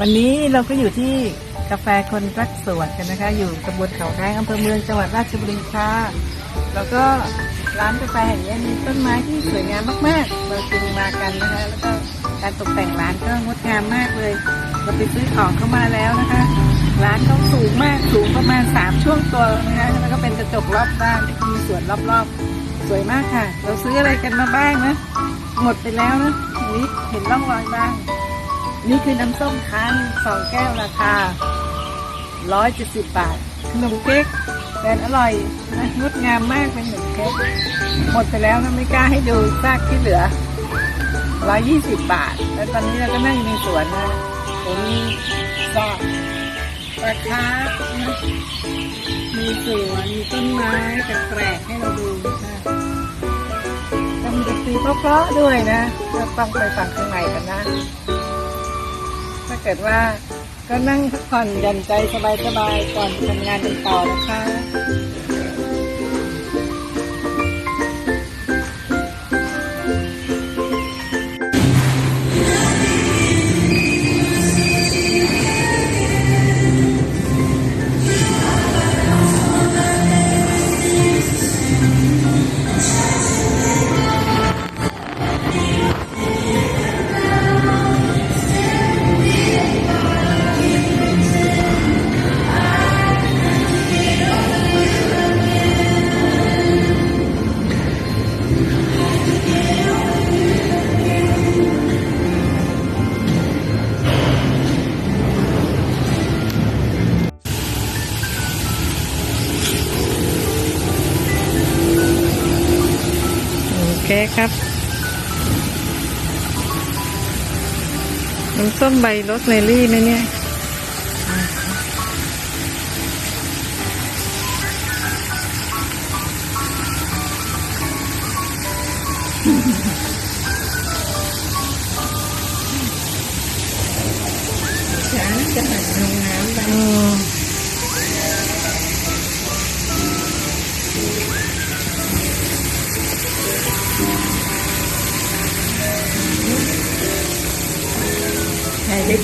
วันนี้เราก็อยู่ที่กาแฟคนรักสวนกันนะคะ อยู่ตำบลเขาแดงอำเภอเมืองจังหวัดราชบุรีค่ะ แล้วก็ร้านกาแฟแห่งนี้มีต้นไม้ที่สวยงามมากๆ เราจึงมากันนะคะ แล้วก็การตกแต่งร้านก็งดงามมากเลย เราไปซื้อของเข้ามาแล้วนะคะ ร้านเขาสูงมากสูงประมาณสามช่วงตัวนะคะแล้วก็เป็นกระจกรอบด้านมีสวนรอบๆ สวยมากค่ะ เราซื้ออะไรกันมาบ้างนะหมดไปแล้วนะนี่เห็นร่องรอยบ้าง นี่คือน้ำส้มคั้นสองแก้วราคา 170 บาท ขนมเค้กแสนอร่อยนะงดงามมากเป็นขนมเค้กหมดไปแล้วนะไม่กล้าให้ดูซากที่เหลือ 120 บาท แล้วตอนนี้เราก็นั่งอยู่ในสวนนะตรงนี้ซากปลาคาร์ฟนะมีสวนมีต้นไม้แปลกๆให้เราดูนะคะก็มีดนตรีเพราะๆด้วยนะก็ต้องไปฟังข้างในกันนะ เกิดว่าก็นั่งพักผ่อนหย่อนใจสบายๆก่อนทำงานกันต่อนะคะ โอเครับ น้ำส้มใบรสเมลี่ไหมเนี่ย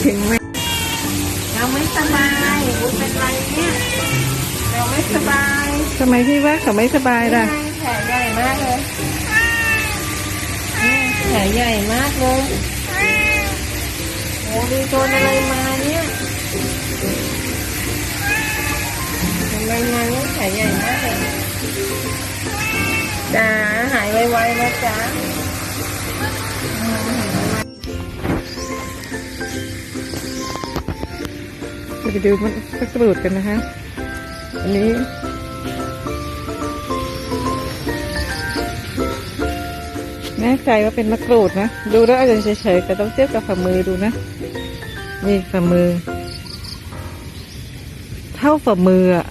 ถึงไหมเราไม่สบายบุญเป็นไรเนี่ย เราไม่สบายทำไมพี่ว่าเขาไม่สบายล่ะนี่แผลใหญ่มากเลยนี่แผลใหญ่มากเลยโอ้ดูโดนอะไรมาเนี่ยทำไมมาเนี่ยแผลใหญ่มากเลยจ้าหายไวๆนะจ๊ะ จะไปดูมันสักกรูดกันนะคะอันนี้แน่ใจว่าเป็นมะกรูดนะ ดูแล้วอาจจะเฉยๆแต่ต้องเทียบกับฝ่ามือดูนะ นี่ฝ่ามือ เท่าฝ่ามืออะ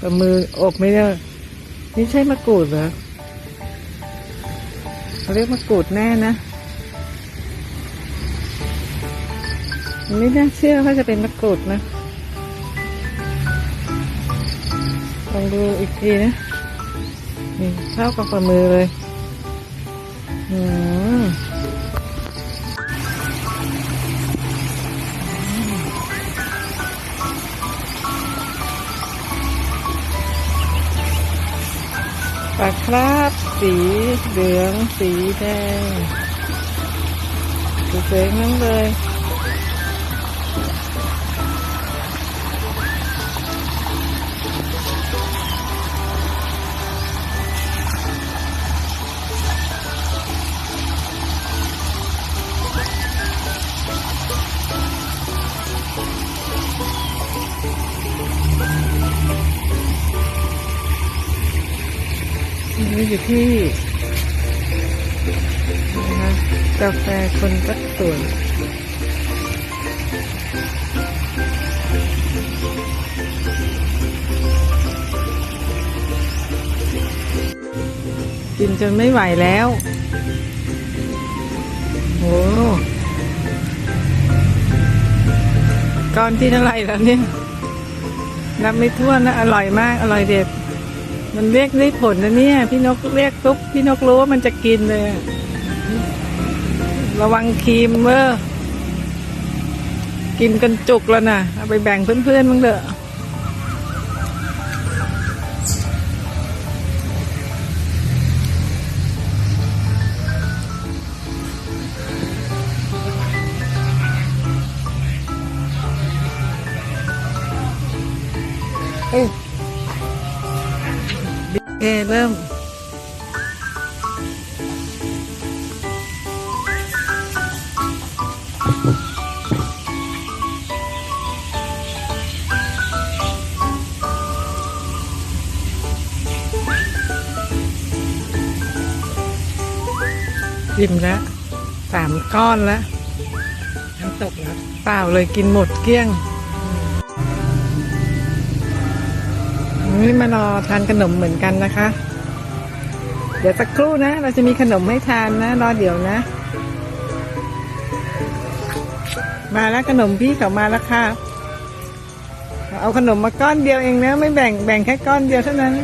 ฝ่ามืออบไม่ได้นี่ใช่มะกรูดเหรอเขาเรียกมะกรูดแน่นะไม่น่าเชื่อว่าจะเป็นมะกรูดนะ องดูอีกทีนะนี่เท่ากับฝ่ามือเลยอืมปลาคราบสีเหลืองสีแดงสวยงั้นเลย นี่อยู่ที่นะคะกาแฟคนรักสวนกินจนไม่ไหวแล้วโอ้ก้อนที่เท่าไหร่แล้วเนี่ยนับไม่ถ้วนนะ อร่อยมาก อร่อยเด็ด มันเรียกได้ผลนะเนี่ย พี่นกเรียกปุ๊บพี่นกรู้ว่ามันจะกินเลย ระวังครีมเวอร์กินกันจุกแล้วนะเอาไปแบ่งเพื่อนๆมั้งเถอะเอ้ ยโอเคเริ่มอิ่มแล้วสามก้อนแล้วน้ำตกแล้วเปล่าเลยกินหมดเกลี้ยง นี่มารอทานขนมเหมือนกันนะคะ เดี๋ยวสักครู่นะ เราจะมีขนมให้ทานนะ รอเดี๋ยวนะ มาแล้วขนมพี่เขามาแล้วค่ะ เอาขนมมาก้อนเดียวเองนะ ไม่แบ่งแบ่งแค่ก้อนเดียวเท่านั้น